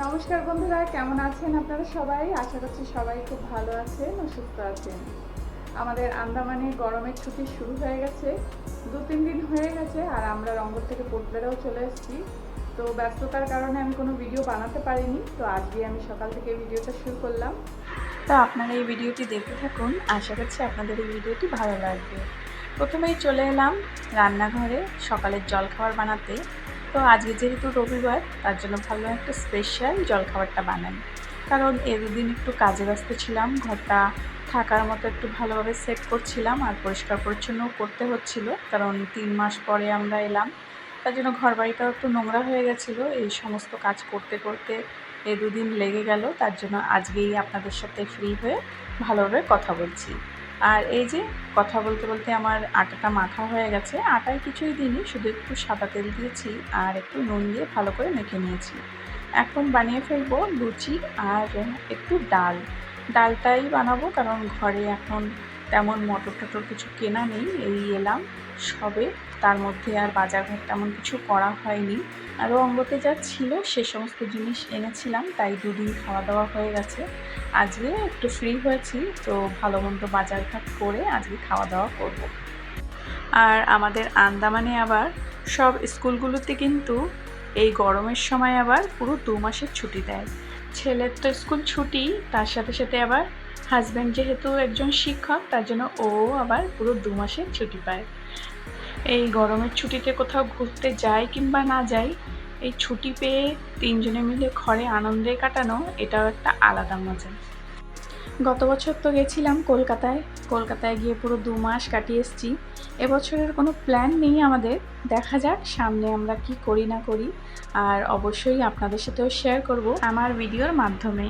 নমস্কার বন্ধুরা, কেমন আছেন আপনারা সবাই? আশা করছি সবাই খুব ভালো আছেন ও সুস্থ আছেন। আমাদের আন্দামানে গরমের ছুটি শুরু হয়ে গেছে, দু তিন দিন হয়ে গেছে আর আমরা রঙ্গর থেকে পোর্টবেড়াও চলে এসেছি। তো ব্যস্ততার কারণে আমি কোনো ভিডিও বানাতে পারিনি, তো আজকে আমি সকাল থেকে ভিডিওটা শুরু করলাম। তো আপনারা এই ভিডিওটি দেখতে থাকুন, আশা করছি আপনাদের এই ভিডিওটি ভালো লাগবে। প্রথমেই চলে এলাম রান্নাঘরে সকালের জলখাবার বানাতে। তো আজকে যেহেতু রবিবার, তার জন্য ভালো একটা স্পেশাল জলখাবারটা বানাই। কারণ এ দুদিন একটু কাজে ব্যস্ত ছিলাম, ঘরটা থাকার মতো একটু ভালোভাবে সেট করছিলাম আর পরিষ্কার পরিচ্ছন্ন করতে হচ্ছিল, কারণ তিন মাস পরে আমরা এলাম। তার জন্য ঘর বাড়িটাও একটু নোংরা হয়ে গেছিল, এই সমস্ত কাজ করতে করতে এ দুদিন লেগে গেল, তার জন্য আজকেই আপনাদের সাথে ফ্রি হয়ে ভালোভাবে কথা বলছি। আর এই যে কথা বলতে বলতে আমার আটাটা মাখা হয়ে গেছে, আটায় কিছুই দিইনি, শুধু একটু সাদা তেল দিয়েছি আর একটু নুন দিয়ে ভালো করে মেখে নিয়েছি। এখন বানিয়ে ফেলব লুচি আর একটু ডাল। ডালটাই বানাবো কারণ ঘরে এখন তেমন মটর টটর কিছু কেনা নেই, এই এলাম সবে। তার মধ্যে আর বাজারঘাট তেমন কিছু করা হয়নি। আরও অঙ্গতে যা ছিল সে সমস্ত জিনিস এনেছিলাম, তাই দুদিন খাওয়া দাওয়া হয়ে গেছে। আজকে একটু ফ্রি হয়েছি, তো ভালো মন্দ বাজারঘাট করে আজকে খাওয়া দাওয়া করব। আর আমাদের আন্দামানে আবার সব স্কুলগুলোতে কিন্তু এই গরমের সময় আবার পুরো দু মাসের ছুটি দেয়। ছেলের তো স্কুল ছুটি, তার সাথে সাথে আবার হাজব্যান্ড যেহেতু একজন শিক্ষক, তার জন্য ও আবার পুরো দু মাসের ছুটি পায়। এই গরমের ছুটিতে কোথাও ঘুরতে যাই কিংবা না যাই, এই ছুটি পেয়ে তিনজনে মিলে ঘরে আনন্দে কাটানো, এটাও একটা আলাদা মজা। গত বছর তো গেছিলাম কলকাতায়। কলকাতায় গিয়ে পুরো দু মাস কাটিয়ে এসেছি। এবছরের কোনো প্ল্যান নেই আমাদের। দেখা যাক সামনে আমরা কি করি না করি। আর অবশ্যই আপনাদের সাথেও শেয়ার করব আমার ভিডিওর মাধ্যমে।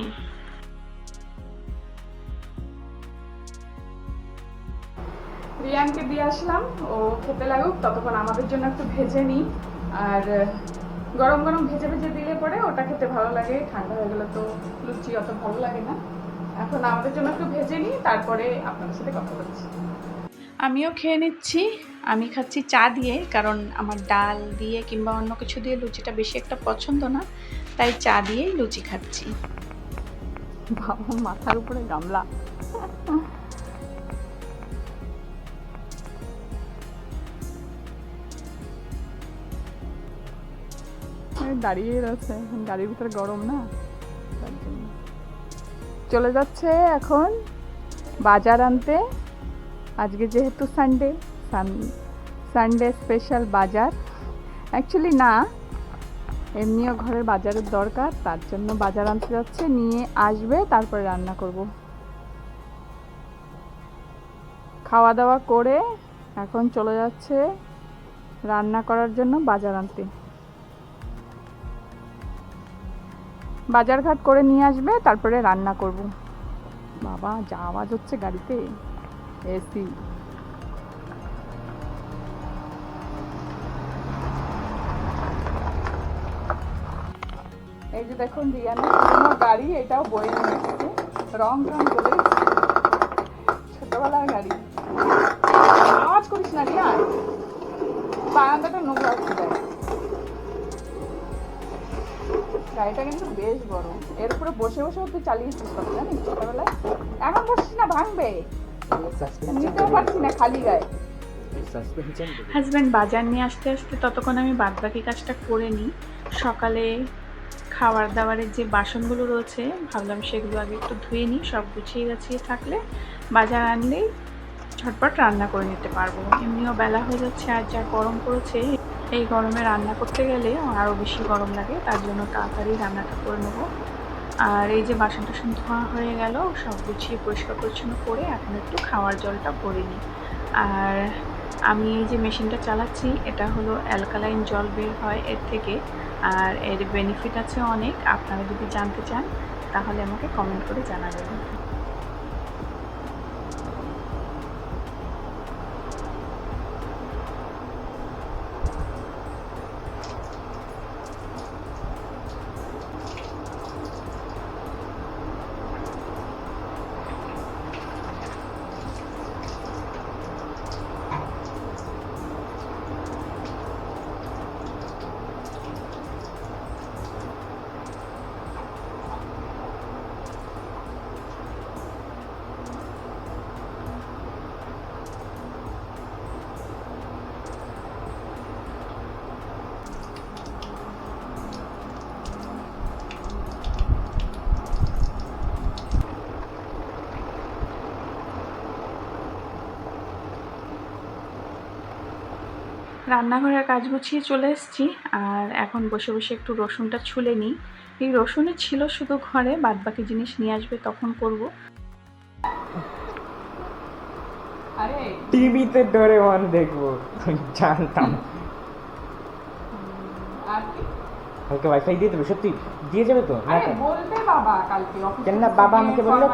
রিয়ানকে দিয়ে আসলাম। ও খেতে লাগুক, ততক্ষণ আমাদের জন্য একটু ভেজে নিই। আর গরম গরম ভেজে ভেজে দিলে পরে ওটা খেতে ভালো লাগে। ঠান্ডা হয়ে গেলে তো লুচি অত ভালো লাগে না। এখন আমাদের জন্য একটু ভেজে নিই, তারপরে আপনাদের সাথে কথা বলছি। আমিও খেয়ে নিচ্ছি। আমি খাচ্ছি চা দিয়ে, কারণ আমার ডাল দিয়ে কিংবা অন্য কিছু দিয়ে লুচিটা বেশি একটা পছন্দ না। তাই চা দিয়েই লুচি খাচ্ছি। বাবা, মাথার উপরে গামলা। দাঁড়িয়ে রয়েছে। গাড়ির ভিতরে গরম না? চলে যাচ্ছে এখন বাজার আনতে। আজকে যেহেতু সানডে সানডে স্পেশাল বাজার। অ্যাকচুয়ালি না, এমনিও ঘরের বাজারের দরকার, তার জন্য বাজার আনতে যাচ্ছে, নিয়ে আসবে, তারপরে রান্না করব। খাওয়া দাওয়া করে এখন চলে যাচ্ছে রান্না করার জন্য বাজার আনতে। বাজারঘাট করে নিয়ে আসবে, তারপরে রান্না করব। বাবা, যা আওয়াজ হচ্ছে গাড়িতে। এসি। এই যে দেখুন, রিয়ানের গাড়ি, এটাও বয়ে নিয়ে এসেছে রং রং করে। ছোটবেলার গাড়ি। আওয়াজ করিস না রিয়ান বারান্দাটা নোংরা হচ্ছে। গাড়িটা কিন্তু বেশ বড়। এর উপরে বসে বসেও তুই চালিয়েছিস কত জানিস? ছোটবেলায়। এখন বসিস না ভাঙবে? নিতেও পারছি না খালি গায়ে। সাসপেনশন হাজব্যান্ড বাজার নিয়ে আসতে আসতে ততক্ষণ আমি বাদবাকি কাজটা করে নিই। সকালে খাবার দাবারের যে বাসনগুলো রয়েছে ভাবলাম সেগুলো আগে একটু ধুয়ে নিই সব গুছিয়ে গাছিয়ে থাকলে বাজার আনলেই ঝটপট রান্না করে নিতে পারব। এমনিও বেলা হয়ে যাচ্ছে আর যা গরম পড়েছে এই গরমে রান্না করতে গেলে আরও বেশি গরম লাগে, তার জন্য তাড়াতাড়ি রান্নাটা করে নেব। আর এই যে বাসন টাসন ধোয়া হয়ে গেল, সব গুছিয়ে পরিষ্কার পরিচ্ছন্ন করে এখন একটু খাওয়ার জলটা ভরে নিই। আর আমি এই যে মেশিনটা চালাচ্ছি, এটা হলো অ্যালকালাইন জল বের হয় এর থেকে, আর এর বেনিফিট আছে অনেক। আপনারা যদি জানতে চান, তাহলে আমাকে কমেন্ট করে জানাবেন। রান্নাঘরের কাজ গুছিয়ে চলে এসেছি আর এখন বসে বসে একটু রসুনটা ছুলে নিই। এই রসুনই ছিল শুধু ঘরে বাদ বাকি জিনিস নিয়ে আসবে তখন করব। আরে। টিভিতে ডোরেমন দেখব জানতাম। আর কি? কালকে ওয়াইফাই দিয়ে দেবে সত্যি? দিয়ে যাবে তো? না আরে বলবে বাবা কালকে অফিস কেন না বাবা আমাকে বলল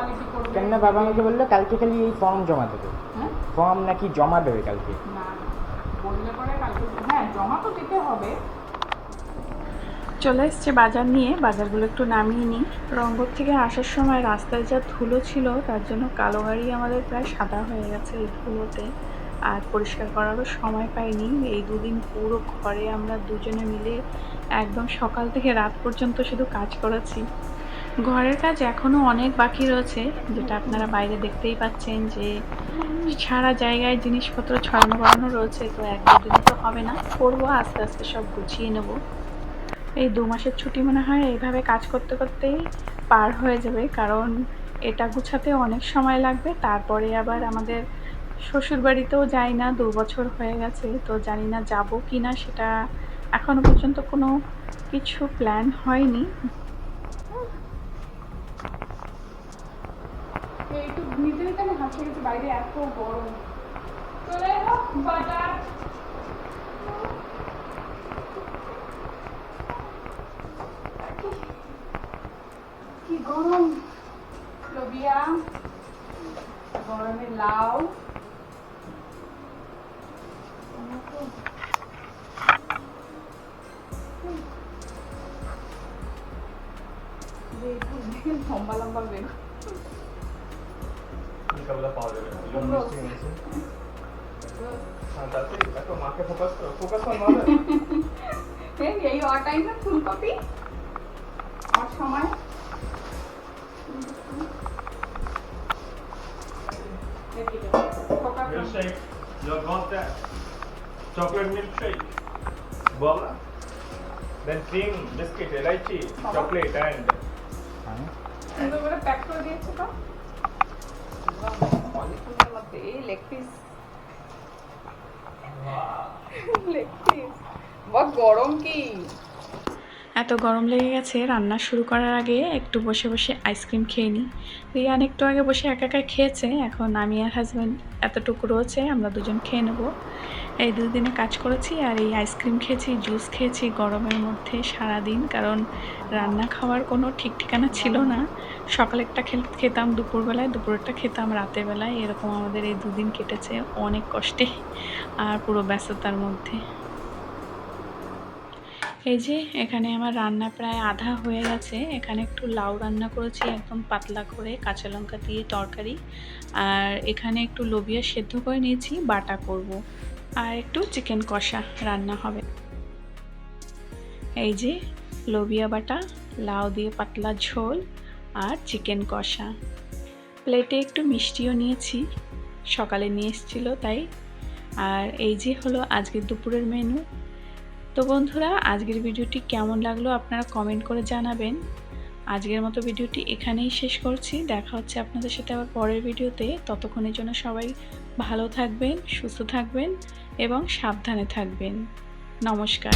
কেন না বাবা আমাকে বলল কালকে খালি এই ফর্ম জমা দেবে। হ্যাঁ? ফর্ম নাকি জমা দেবে কালকে। না। বললে পরে হ্যাঁ জমা তো দিতে হবে। চলে এসছে বাজার নিয়ে। বাজারগুলো একটু নামিয়ে নিই। রংপুর থেকে আসার সময় রাস্তায় যা ধুলো ছিল, তার জন্য কালো গাড়ি আমাদের প্রায় সাদা হয়ে গেছে এই ধুলোতে। আর পরিষ্কার করারও সময় পাইনি। এই দুদিন পুরো ঘরে আমরা দুজনে মিলে একদম সকাল থেকে রাত পর্যন্ত শুধু কাজ করেছি। ঘরের কাজ এখনও অনেক বাকি রয়েছে, যেটা আপনারা বাইরে দেখতেই পাচ্ছেন যে সারা জায়গায় জিনিসপত্র ছড়ানো বাড়ানো রয়েছে, তো এক দুদিন তো হবে না। করব, আস্তে আস্তে সব গুছিয়ে নেব। এই দু মাসের ছুটি মনে হয়, এইভাবে কাজ করতে করতেই পার হয়ে যাবে, কারণ এটা গুছাতে অনেক সময় লাগবে, তারপরে আবার আমাদের শ্বশুর বাড়িতেও যাই না, দু বছর হয়ে গেছে, তো জানি না যাব কি না সেটা এখনও পর্যন্ত কোনো কিছু প্ল্যান হয়নি। নিতে আমি হাসে গেছি বাইরে এত গরম চলে এলো বাজার কি গরম লোবিয়া গরমে লাউ বেগুন লম্বা লম্বা বেগুন বিকালবেলা পাওয়া যাবে না খুব রোদ। হ্যাঁ তাতে দেখো মাকে ফোকাস করো ফোকাস অন মাদার এই এই টাইমে ফুলকপি আর সময় milkshake you got that chocolate milkshake bola then cream biscuit elaichi chocolate and হ্যাঁ? লেগ পিস লেগ পিস বা গরম কি এত গরম লেগে গেছে, রান্না শুরু করার আগে একটু বসে বসে আইসক্রিম খেয়ে নিই। রিয়ান একটু আগে বসে একা একা খেয়েছে, এখন আমি আর হাজব্যান্ড এতটুকু রয়েছে, আমরা দুজন খেয়ে নেব। এই দুদিনে কাজ করেছি আর এই আইসক্রিম খেয়েছি, জুস খেয়েছি গরমের মধ্যে সারা দিন কারণ রান্না খাওয়ার কোনো ঠিক ঠিকানা ছিল না। সকালেরটা খেতাম, দুপুরবেলায় দুপুরেরটা খেতাম, রাতের বেলায় এরকম আমাদের এই দুদিন কেটেছে অনেক কষ্টে আর পুরো ব্যস্ততার মধ্যে। এই যে এখানে আমার রান্না প্রায় আধা হয়ে গেছে। এখানে একটু লাউ রান্না করেছি, একদম পাতলা করে কাঁচা লঙ্কা দিয়ে তরকারি। আর এখানে একটু লোবিয়া সেদ্ধ করে নিয়েছি, বাটা করব। আর একটু চিকেন কষা রান্না হবে। এই যে লোবিয়া বাটা, লাউ দিয়ে পাতলা ঝোল আর চিকেন কষা। প্লেটে একটু মিষ্টিও নিয়েছি, সকালে নিয়ে এসেছিল তাই। আর এই যে হলো আজকের দুপুরের মেনু তো বন্ধুরা, আজকের ভিডিওটি কেমন লাগল আপনারা কমেন্ট করে জানাবেন। আজকের মতো ভিডিওটি এখানেই শেষ করছি। দেখা হচ্ছে আপনাদের সাথে আবার পরের ভিডিওতে। ততক্ষণের জন্য সবাই ভালো থাকবেন, সুস্থ থাকবেন এবং সাবধানে থাকবেন। নমস্কার।